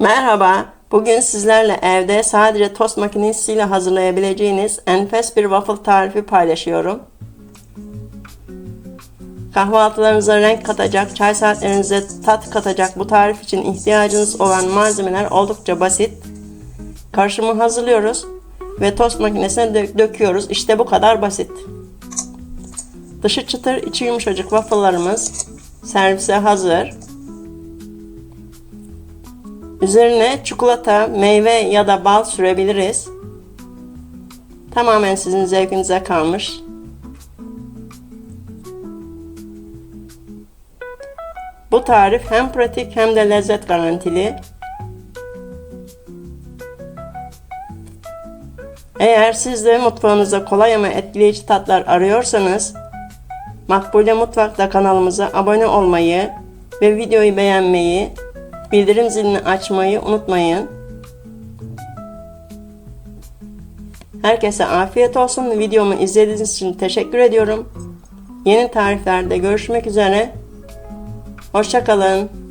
Merhaba, bugün sizlerle evde sadece tost makinesiyle hazırlayabileceğiniz enfes bir waffle tarifi paylaşıyorum. Kahvaltılarınıza renk katacak, çay saatlerinize tat katacak bu tarif için ihtiyacınız olan malzemeler oldukça basit. Karışımı hazırlıyoruz ve tost makinesine dö- döküyoruz. İşte bu kadar basit. Dışı çıtır, içi yumuşacık waffle'larımız servise hazır. Üzerine çikolata, meyve ya da bal sürebiliriz. Tamamen sizin zevkinize kalmış. Bu tarif hem pratik hem de lezzet garantili. Eğer siz de mutfağınızda kolay ama etkileyici tatlar arıyorsanız Makbule Mutfak'ta kanalımıza abone olmayı ve videoyu beğenmeyi, bildirim zilini açmayı unutmayın. Herkese afiyet olsun. Videomu izlediğiniz için teşekkür ediyorum. Yeni tariflerde görüşmek üzere. Hoşçakalın.